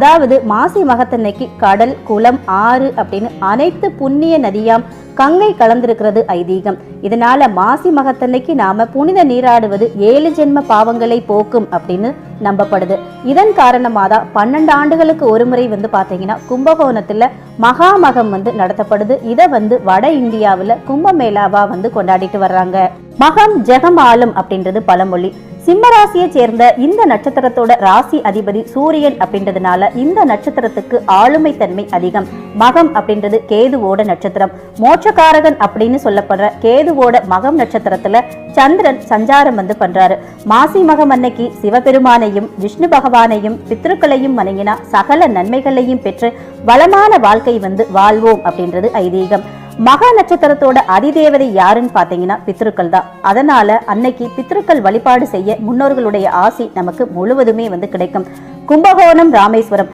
அதாவது மாசி மகத்தன்னைக்கு கடல் குளம் ஆறு அப்படின்னு அனைத்து புண்ணிய நதியாம் கங்கை கலந்திருக்கிறது ஐதீகம். இதனால மாசி மகத்தன்னைக்கு நாம புனித நீராடுவது ஏழு ஜென்ம பாவங்களை போக்கும் அப்படின்னு நம்பப்படுது. இதன் காரணமாக தான் பன்னெண்டு ஆண்டுகளுக்கு ஒரு முறை வந்து பார்த்தீங்கன்னா கும்பகோணத்தில் மகாமகம் வந்து நடத்தப்படுது. இதை வந்து வட இந்தியாவில் கும்பமேளாவா வந்து கொண்டாடிட்டு வர்றாங்க. மகம் ஜெகம் ஆளும் அப்படின்றது பழமொழி. சிம்ம ராசியை சேர்ந்த இந்த நட்சத்திரத்தோட ராசி அதிபதி சூரியன் அப்படின்றதுனால இந்த நட்சத்திரத்துக்கு ஆளுமை தன்மை அதிகம். மகம் அப்படின்றது கேதுவோட நட்சத்திரம். மோட்சக்காரகன் அப்படின்னு சொல்லப்படுற கேதுவோட மகம் நட்சத்திரத்துல சந்திரன் சஞ்சாரம் வந்து பண்றாரு. மாசி மகம் அன்னைக்கு சிவபெருமானையும் விஷ்ணு பகவானையும் பித்ருக்களையும் வணங்கினா சகல நன்மைகளையும் பெற்று வளமான வாழ்க்கை வந்து வாழ்வோம் அப்படின்றது ஐதீகம். மகா நட்சத்திரத்தோட அதிதேவதை யாருன்னு பார்த்தீங்கன்னா பித்ருக்கள் தான். அதனால அன்னைக்கு பித்ருக்கள் வழிபாடு செய்ய முன்னோர்களுடைய ஆசி நமக்கு முழுவதுமே வந்து கிடைக்கும். கும்பகோணம் ராமேஸ்வரம்.